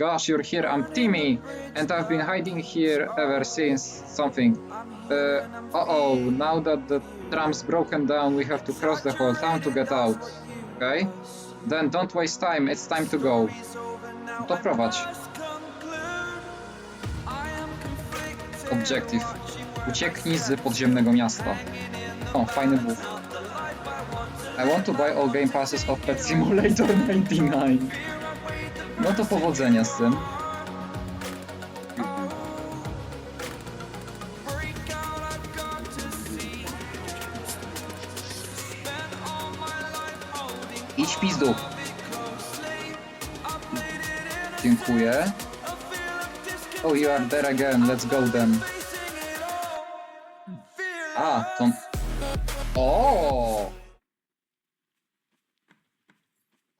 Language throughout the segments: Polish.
Gosh, you're here. I'm Timmy, and I've been hiding here ever since something. Uh oh, now that the tram's broken down, we have to cross the whole town to get out. Okay? Then don't waste time, it's time to go. To prowadź. Objective. Ucieknij z podziemnego miasta. O, fajny buff. I want to buy all game passes of Pet Simulator 99. No to powodzenia z tym. Idź pizdu. Dziękuję. Oh, you are there again. Let's go then. A, to... O!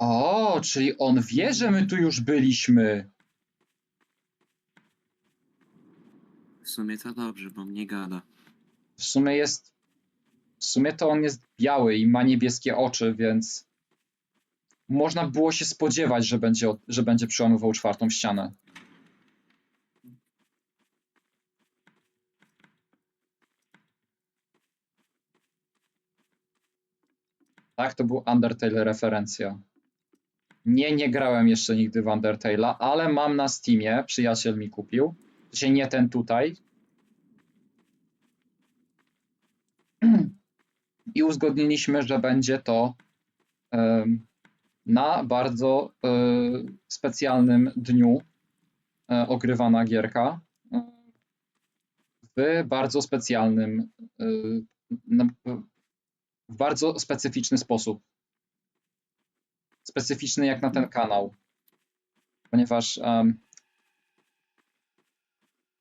O, czyli on wie, że my tu już byliśmy. W sumie to dobrze, bo mnie gada. W sumie jest. W sumie to on jest biały i ma niebieskie oczy, więc. Można było się spodziewać, że będzie, że będzie przełamywał czwartą ścianę. Tak, to był Undertale referencja. Nie, nie grałem jeszcze nigdy w Undertale'a, ale mam na Steamie, przyjaciel mi kupił. Sensie nie ten tutaj, i uzgodniliśmy, że będzie to em, na bardzo e, specjalnym dniu e, ogrywana gierka w bardzo specjalnym, e, w bardzo specyficzny sposób. Specyficzny jak na ten kanał. Ponieważ em,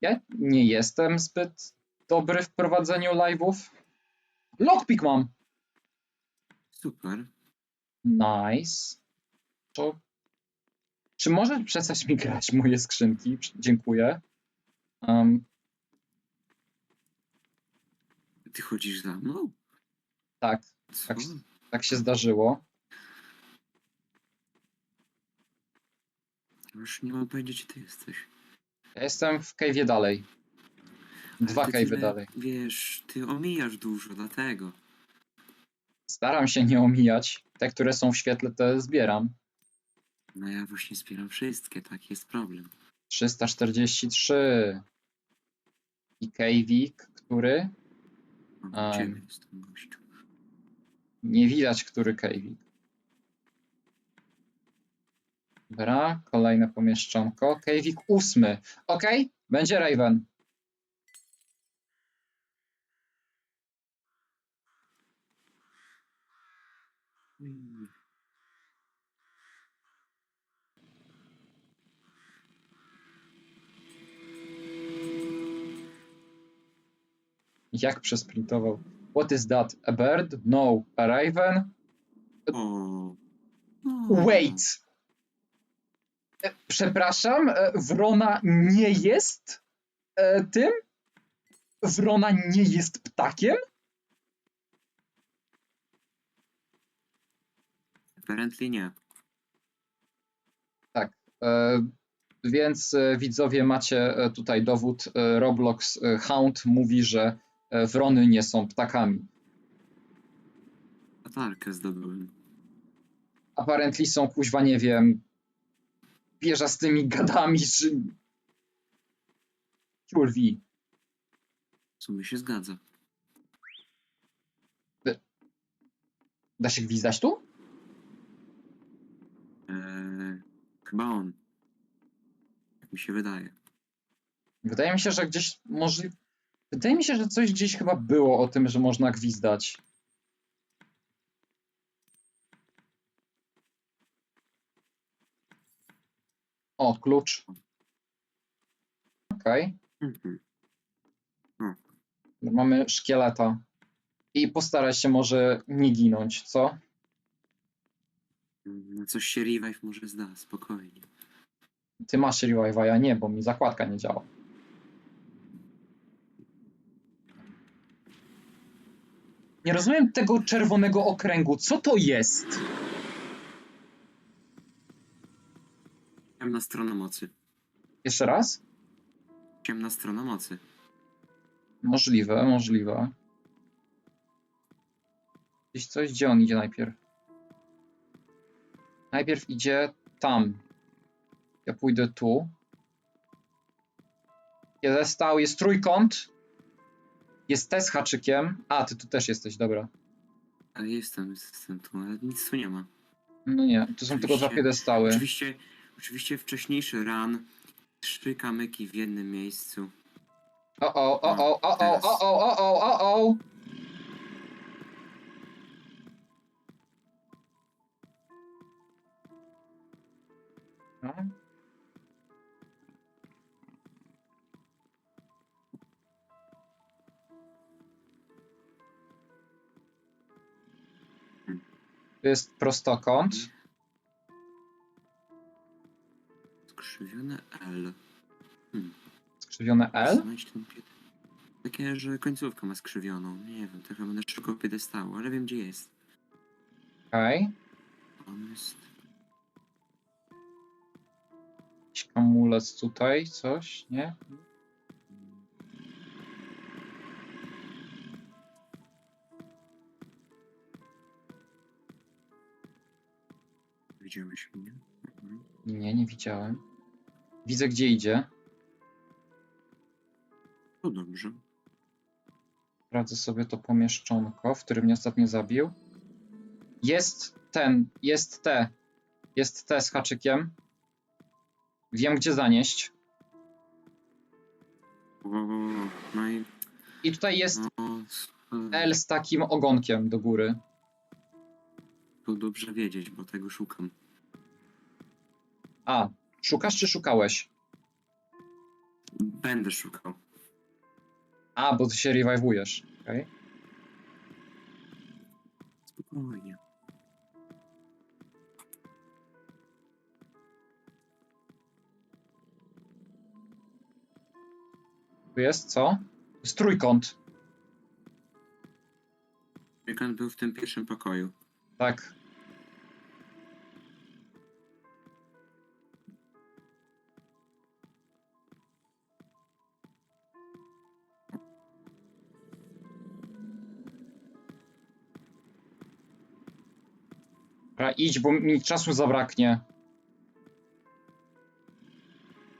ja nie jestem zbyt dobry w prowadzeniu live'ów. Lockpick mam! Super. Nice. To... Czy możesz przestać mi grać moje skrzynki? Dziękuję. Um, Ty chodzisz za mną? tak, Co? tak, tak się zdarzyło. Już nie mam pojęcia, gdzie ty jesteś. Ja jestem w cave'ie dalej. Dwa Ale ty cave'y tyle, dalej. Wiesz, ty omijasz dużo, dlatego. Staram się nie omijać. Te, które są w świetle, te zbieram. No ja właśnie zbieram wszystkie, taki jest problem. 343. I cave'ik, który? Mam Em. ciebie z tym gościu. Nie widać, który cave'ik. Dobra, kolejne pomieszczonko. Cave'ik ósmy. Ok, będzie Raven. Jak przesprintował. What is that? A bird? No. A raven? O. Wait! Przepraszam, e, wrona nie jest e, tym? Wrona nie jest ptakiem? Apparently nie. E, Więc widzowie macie tutaj dowód. Roblox Hound mówi, że wrony nie są ptakami. Latarkę zdobyłem. Apparently są kuźwa, nie wiem, pierzastymi gadami, czy... Kurwi. W sumie się zgadza. Da się gwizdać tu? Eee, chyba on. Jak mi się wydaje. Wydaje mi się, że gdzieś może... Wydaje mi się, że coś gdzieś chyba było o tym, że można gwizdać. O, klucz. Okej. Mhm. Mamy szkieleta. I postaraj się może nie ginąć, co? Mm, Coś się revive może zda, spokojnie. Ty masz revive'a, ja nie, bo mi zakładka nie działa. Nie rozumiem tego czerwonego okręgu. Co to jest? Ciemna strona mocy. Jeszcze raz? Ciemna strona mocy. Możliwe, możliwe. Gdzieś coś, gdzie on idzie najpierw? Najpierw idzie tam. Ja pójdę tu. Jest stał, jest trójkąt. Jest T z haczykiem. A, ty tu też jesteś, dobra. Ale jestem, jestem tu, ale nic tu nie ma. No nie, to są tylko dwa Oczywiście- piedestały. Oczywiście, Oczywiście wcześniejszy run. Trzy kamyki w jednym miejscu. O o, o o, o o, o o, o o, o o. No. To jest prostokąt. Skrzywione L. Skrzywione L. Znajdź ten pied... Takie, że końcówkę ma skrzywioną. Nie wiem, trochę będę szukał piedestału, ale wiem gdzie jest. Okej. On jest... Jakiś tutaj, coś, nie? Widziałeś mnie? Mhm. Nie, nie widziałem. Widzę, gdzie idzie. To dobrze. Sprawdzę sobie to pomieszczonko, w którym mnie ostatnio zabił. Jest ten, jest te. Jest te z haczykiem. Wiem, gdzie zanieść. O, no i... I tutaj jest No, L z takim ogonkiem do góry. to dobrze wiedzieć, bo tego szukam. A, szukasz czy szukałeś? Będę szukał. A, bo ty się rewajwujesz. Okay. Spokojnie. Tu jest co? Jest trójkąt. Wiekan był w tym pierwszym pokoju. Tak. Dobra, idź, bo mi czasu zabraknie.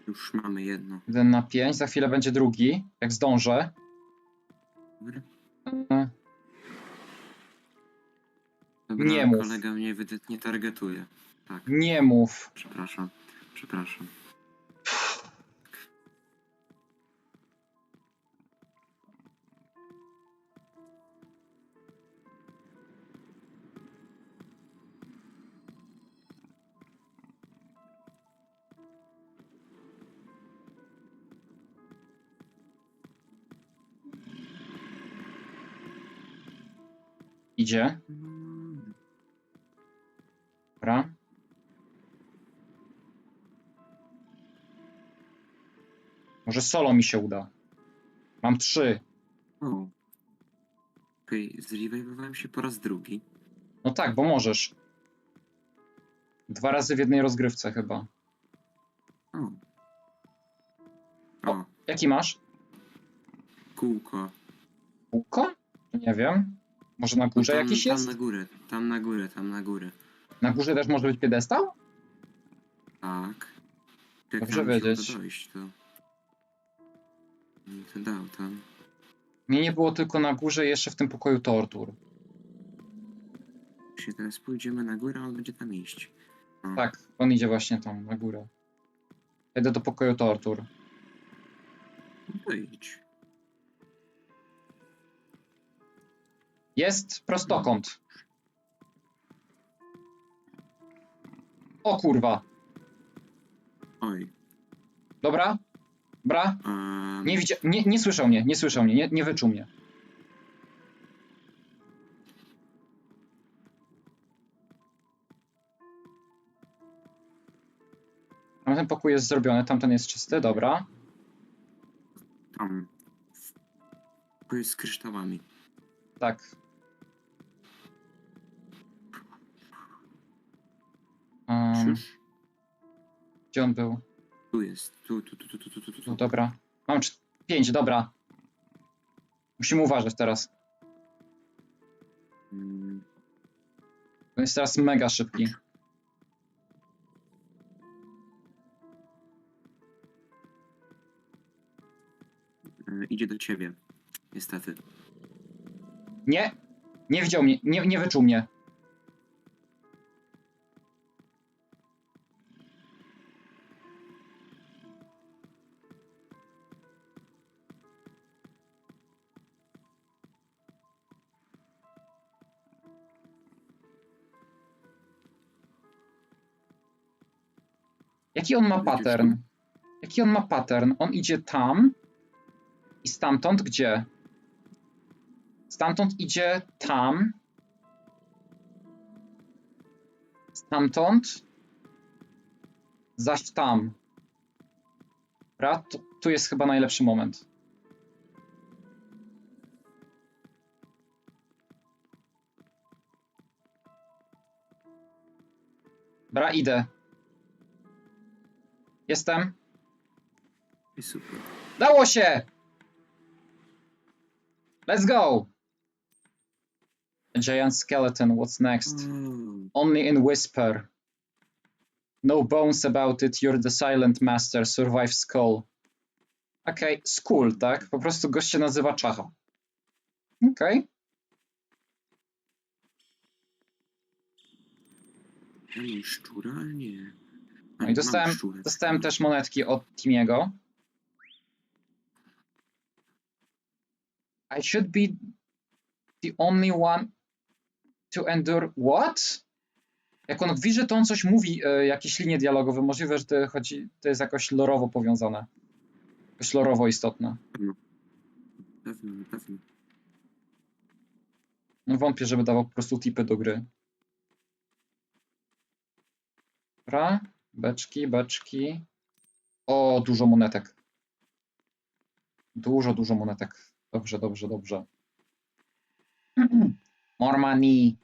Już mamy jedno. 1 na 5, za chwilę będzie drugi, jak zdążę. Dobra. E, Dobra, Nie mów. kolega mnie ewidentnie targetuje. Tak, Nie mów. przepraszam. Przepraszam. Idzie. Dobra. Może solo mi się uda. Mam trzy. O. Okej, zrewajwowałem się po raz drugi. No tak, bo możesz. Dwa razy w jednej rozgrywce chyba. O. O, Jaki masz? kółko. Kółko? Nie wiem. Może na górze No tam, jakiś tam jest? na górę, tam na górę, tam na górę. Na górze też może być piedestał? Tak. Jak Dobrze tam się wiedzieć. uda dojść, to... Mi to dał tam. Mnie nie było tylko na górze jeszcze w tym pokoju tortur. Jeśli teraz pójdziemy na górę, on będzie tam iść. O, Tak, on idzie właśnie tam, na górę. Jedę do pokoju tortur. no To idź. Jest prostokąt. O kurwa. Oj. Dobra? Bra? Nie, widzia- nie, nie słyszał mnie, nie słyszał mnie, nie, nie wyczuł mnie. Tamten pokój jest zrobiony, tamten jest czysty, dobra. Tam. To jest z kryształami. Tak. Gdzie on był? Tu jest. Tu, tu, tu, tu, tu, tu, tu. No dobra. Mam cz- pięć, dobra. Musimy uważać teraz. Mm. On jest teraz mega szybki. Mm, idzie do ciebie. Niestety. Nie! Nie widział mnie, nie, nie wyczuł mnie. Jaki on ma pattern? Jaki on ma pattern? On idzie tam i stamtąd gdzie? Stamtąd idzie tam. Stamtąd. Zaś tam. Dobra, tu, tu jest chyba najlepszy moment. Dobra, idę. Jestem. I super. Dało się! Let's go! A giant skeleton, what's next? O, Only in whisper. No bones about it, you're the silent master, survive skull. Okej, okay. skull, tak? Po prostu gość się nazywa Czacha. Okej. Okay. ja mam szczura, nie. No i dostałem, dostałem też monetki od Timiego. I should be the only one to endure. What? Jak on widzi, to on coś mówi, e, jakieś linie dialogowe. Możliwe, że to, chodzi, to jest jakoś lorowo powiązane. Jakoś lorowo istotne. Pewno, na pewno. No wątpię, żeby dawał po prostu tipy do gry. Dobra, beczki, beczki. O, dużo monetek. Dużo, dużo monetek. Dobrze, dobrze, dobrze. More money.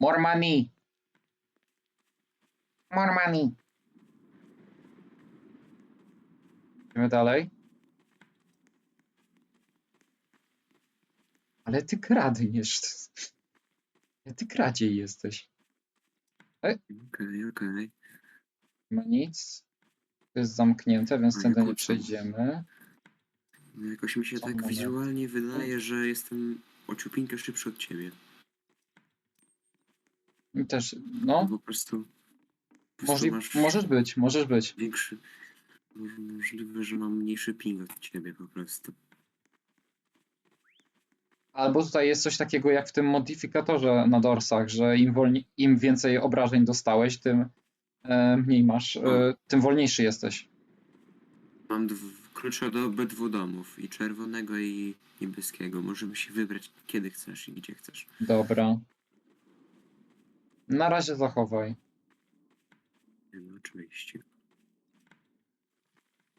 More money. More money. Idziemy dalej. Ale ty kradniesz. Ale ty kradziej jesteś. Okej, okej. Nie ma nic. To jest zamknięte, więc A, tędy nie co? przejdziemy. No Jakoś mi się Są tak wizualnie wydaje, że jestem o ciupinkę szybszy od ciebie. I też, No. no, Po prostu... Po prostu możli, masz możesz być, możesz być. większy... może- Możliwe, że mam mniejszy ping od ciebie po prostu. Albo tutaj jest coś takiego jak w tym modyfikatorze na dorsach, że im, wolni, im więcej obrażeń dostałeś, tym mniej masz, e, tym wolniejszy jesteś. Mam dw- klucze do obydwu domów, i czerwonego, i niebieskiego. Możemy się wybrać kiedy chcesz i gdzie chcesz. Dobra. Na razie zachowaj. No, oczywiście.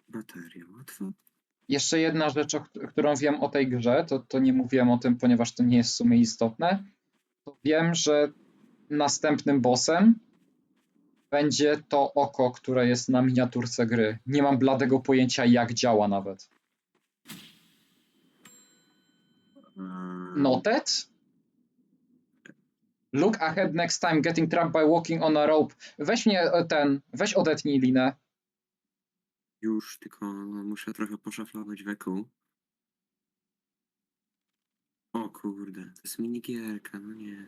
Bateria, łatwo. Jeszcze jedna rzecz, o, kt- którą wiem o tej grze, to, to nie mówiłem o tym, ponieważ to nie jest w sumie istotne. To wiem, że następnym bossem będzie to oko, które jest na miniaturce gry. Nie mam bladego pojęcia, jak działa nawet. Noted? Look ahead next time, getting trapped by walking on a rope. Weź mnie e, ten, weź odetnij linę. Już, tylko muszę trochę poszaflować wokół. O kurde, to jest minigierka, no nie.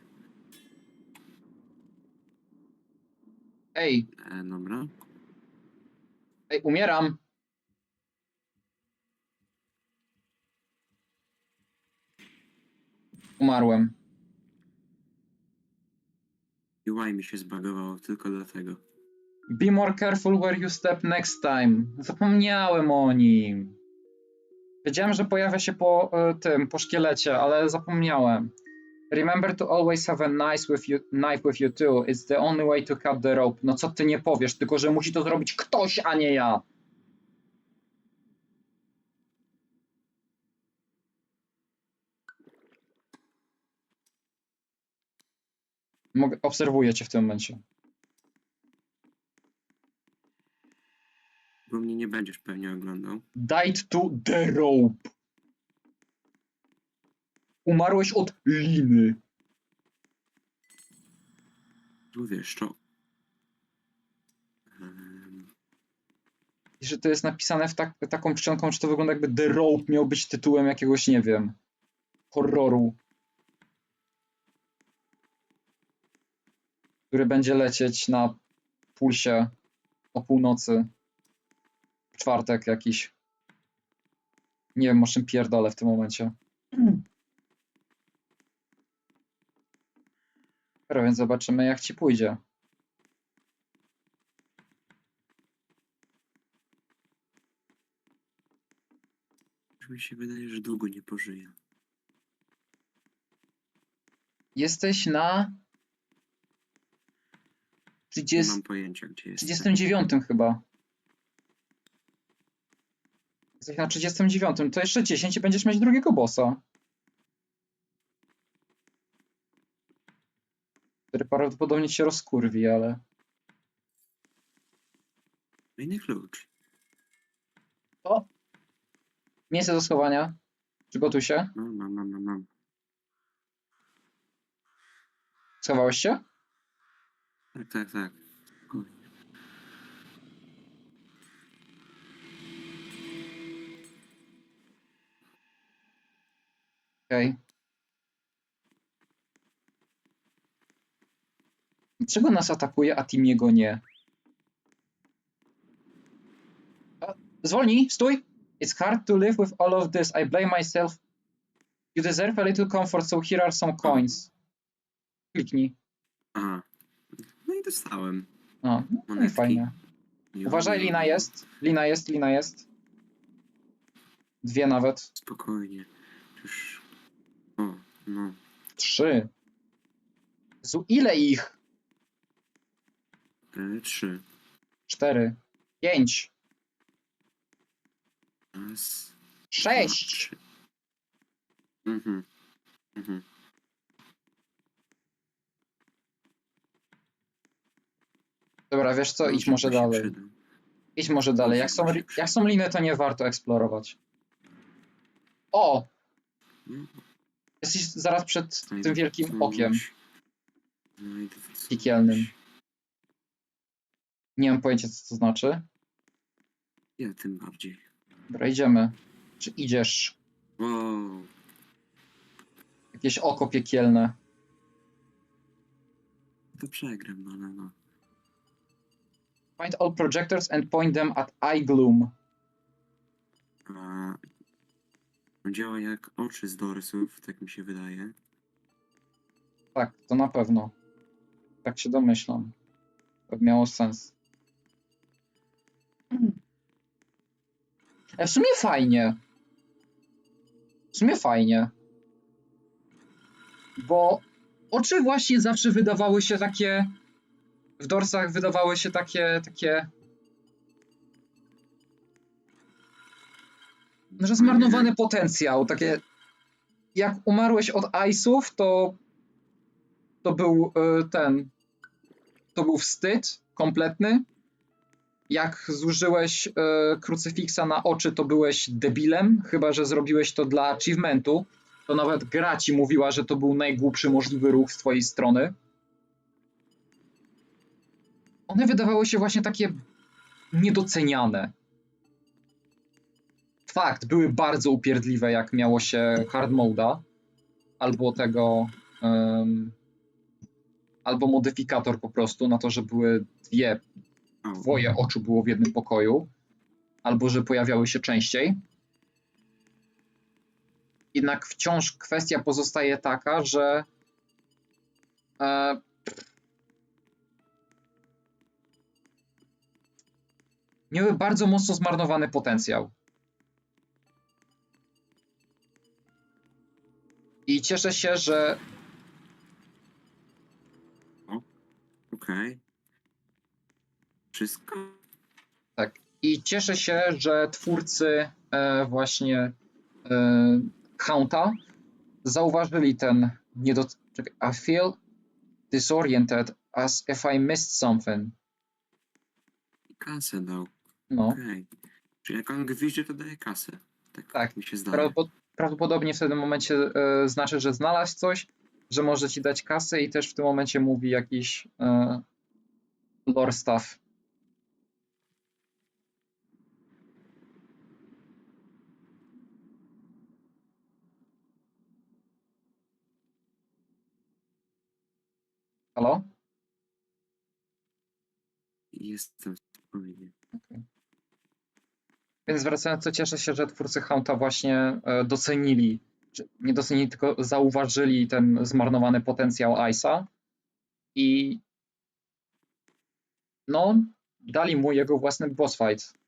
Ej, E, dobra. ej, umieram. Umarłem. UI mi się zbagowało tylko dlatego. Be more careful where you step next time. Zapomniałem o nim. Wiedziałem, że pojawia się po e, tym, po szkielecie, ale zapomniałem. Remember to always have a knife with you, knife with you too. It's the only way to cut the rope. No co ty nie powiesz, tylko że musi to zrobić ktoś, a nie ja. Mogę, obserwuję cię w tym momencie. Bo mnie nie będziesz pewnie oglądał. Died to the rope. Umarłeś od liny. Tu wiesz, to... Em, I że to jest napisane w tak, taką czcionką, że to wygląda jakby The Rope miał być tytułem jakiegoś, nie wiem, horroru. Który będzie lecieć na pulsie o północy. W czwartek jakiś. Nie wiem, o czym pierdolę w tym momencie. Dobra, więc zobaczymy jak ci pójdzie. Mi się wydaje, że długo nie pożyję. Jesteś na Nie 30, mam pojęcia, gdzie jest. 39 chyba. Jesteś na 39. To jeszcze 10 i będziesz mieć drugiego bossa. Który prawdopodobnie cię rozkurwi, ale. Inny klucz. O! Miejsce do schowania. Przygotuj się. No, mam, mam, mam, mam. Schowałeś się? Tak, tak, tak. Okej. Dlaczego nas atakuje, a Timiego nie? Zwolnij, stój! It's hard to live with all of this. I blame myself. You deserve a little comfort, so here are some coins. Kliknij. Aha. No i dostałem. O, no i fajnie. Uważaj, lina jest. Lina jest, lina jest. Dwie nawet. Spokojnie. Już. O, no. Trzy. Zu ile ich? E, trzy. Cztery. Pięć. Raz. Sześć. trzy. Mhm. Mhm. Dobra, wiesz co, idź może się dalej. Idź może dalej. Jak są, jak są liny, to nie warto eksplorować. O! Jesteś zaraz przed tym wielkim okiem Znajdę coś. piekielnym. Nie mam pojęcia, co to znaczy. Ja tym bardziej. Dobra, idziemy. Czy idziesz? Wow. Jakieś oko piekielne. To przegram, no, no, no. Find all projectors and point them at eye gloom. A... Działa jak oczy z dorsów, tak mi się wydaje. Tak, to na pewno. Tak się domyślam. To miało sens. E, W sumie fajnie. W sumie fajnie. Bo oczy właśnie zawsze wydawały się takie. W dorsach wydawały się takie. takie. Że zmarnowany potencjał. Takie. Jak umarłeś od Ice'ów, to. To był e, ten. To był wstyd kompletny. Jak zużyłeś e, krucyfiksa na oczy, to byłeś debilem, chyba że zrobiłeś to dla achievementu. To nawet gra ci mówiła, że to był najgłupszy możliwy ruch z twojej strony. One wydawały się właśnie takie niedoceniane. Fakt, były bardzo upierdliwe, jak miało się hard moda, albo tego, em, albo modyfikator po prostu na to, że były dwie dwoje oczu było w jednym pokoju, albo że pojawiały się częściej. Jednak wciąż kwestia pozostaje taka, że e, miały bardzo mocno zmarnowany potencjał. I cieszę się, że Okej. Wszystko? Tak. I cieszę się, że twórcy e, właśnie e, Haunta zauważyli ten niedot... Czekaj, I feel disoriented as if I missed something. Kasę dał. No. Okej. Czyli jak on gwizdże, to daje kasę. Tak, Tak. mi się zdaje. Prawdopod- prawdopodobnie w tym momencie e, znaczy, że znalazł coś, że może ci dać kasę i też w tym momencie mówi jakiś e, lore stuff. Halo? Jestem spokojny. Więc wracając, to cieszę się, że twórcy Haunta właśnie e, docenili, nie docenili, tylko zauważyli ten zmarnowany potencjał Ice'a i no, dali mu jego własny boss fight.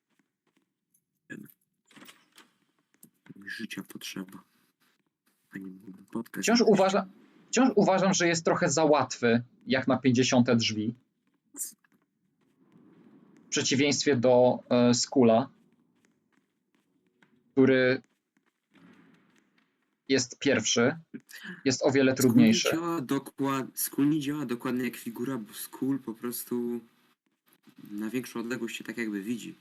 Życia potrzeba. Wciąż, uważa, wciąż uważam, że jest trochę za łatwy, jak na 50 drzwi. W przeciwieństwie do e, Skula, który jest pierwszy, jest o wiele trudniejszy. Skull nie działa, dokład... Nie działa dokładnie jak figura, bo Skull po prostu na większą odległość się tak jakby widzi.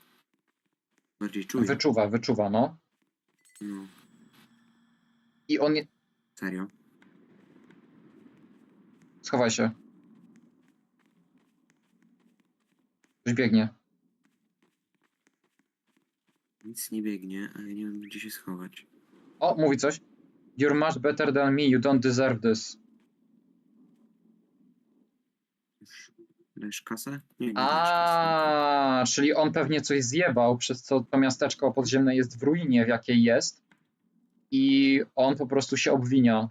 Bardziej czuje. Wyczuwa, wyczuwa, no. No, I on. nie- serio. Schowaj się. Coś biegnie. Nic nie biegnie, ale nie wiem gdzie się schować. O, mówi coś. You're much better than me, you don't deserve this. Dajesz kasę? Nie, nie dajesz kasy. A, czyli on pewnie coś zjebał, przez co to miasteczko podziemne jest w ruinie, w jakiej jest. I on po prostu się obwinia.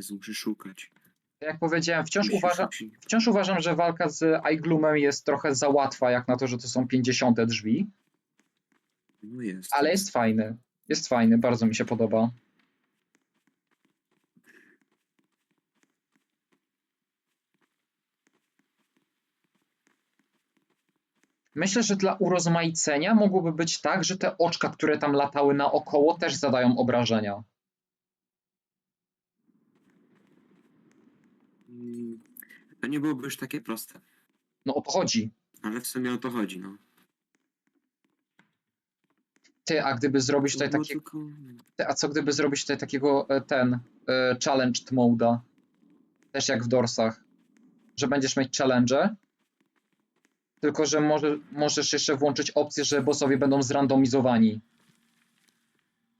Jezu, muszę szukać. Jak powiedziałem, wciąż uważam, wciąż uważam, że walka z iGloomem jest trochę za łatwa, jak na to, że to są 50 drzwi. No jest. Ale jest fajny. Jest fajny, bardzo mi się podoba. Myślę, że dla urozmaicenia mogłoby być tak, że te oczka, które tam latały naokoło, też zadają obrażenia. Mm, To nie byłoby już takie proste. No o to chodzi. Ale w sumie o to chodzi, no. Ty, a gdyby zrobić tutaj było takie, tylko... ty, a co gdyby zrobić tutaj takiego e, ten e, challenged mode'a? Też jak w Dorsach. Że będziesz mieć challenge, tylko że może, możesz jeszcze włączyć opcję, że bossowie będą zrandomizowani.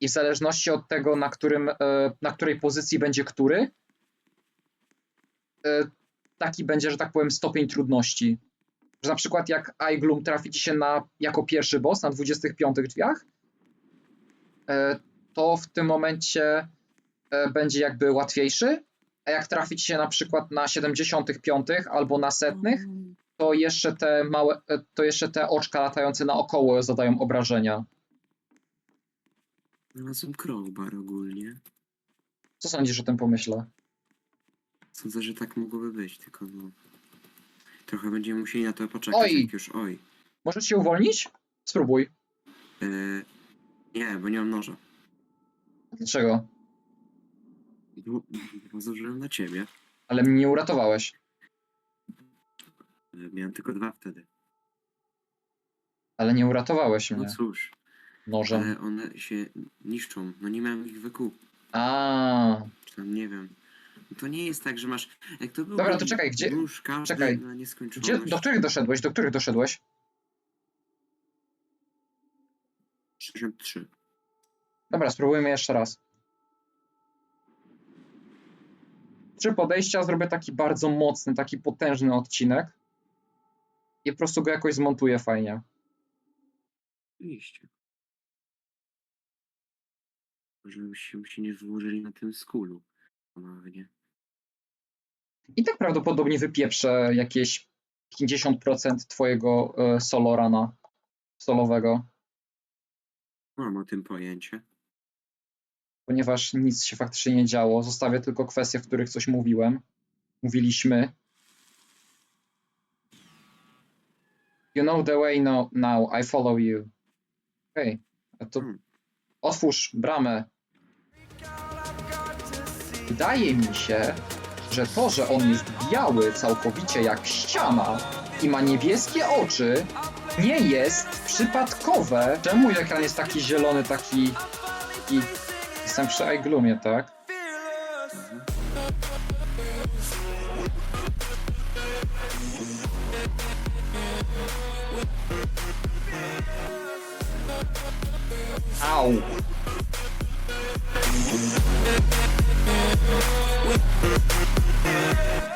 I w zależności od tego, na, którym, e, na której pozycji będzie który, e, taki będzie, że tak powiem, stopień trudności. Że na przykład jak iGloom trafi ci się na, jako pierwszy boss na 25 drzwiach, e, to w tym momencie e, będzie jakby łatwiejszy, a jak trafi ci się na przykład na 75 albo na setnych, to jeszcze te małe, e, to jeszcze te oczka latające naokoło zadają obrażenia. Znalazłem crowbar ogólnie. Co sądzisz o tym pomyśle? Sądzę, że tak mogłoby być, tylko no... Trochę będziemy musieli na to poczekać, Oj! jak już... Oj. Możesz się uwolnić? Spróbuj. E, nie, bo nie mam noża. Dlaczego? No, zużyłem na ciebie. Ale mnie nie uratowałeś. E, miałem tylko dwa wtedy. Ale nie uratowałeś No mnie cóż, nożem. ale one się niszczą. No nie miałem ich wykup. A, Czy tam nie wiem. To nie jest tak, że masz. Jak to było. Dobra, to czekaj, gdzie- każdy czekaj. na nieskończoność. gdzie, do których doszedłeś? Do których doszedłeś? 63. Dobra, spróbujmy jeszcze raz. Trzy podejścia, zrobię taki bardzo mocny, taki potężny odcinek i po prostu go jakoś zmontuję fajnie. Oczywiście. Żebyśmy się nie wyłożyli na tym skulu. Ponownie. I tak prawdopodobnie wypieprzę jakieś 50% twojego e, solo rana solowego, Mam o tym pojęcie. ponieważ nic się faktycznie nie działo. Zostawię tylko kwestie, w których coś mówiłem. Mówiliśmy. You know the way no, now, I follow you. Okej, a to Hmm. otwórz bramę. Wydaje mi się, że to, że on jest biały całkowicie jak ściana i ma niebieskie oczy, nie jest przypadkowe. Czemu ekran jest taki zielony, taki... Jestem przy iGloomie, tak? Au! Yeah.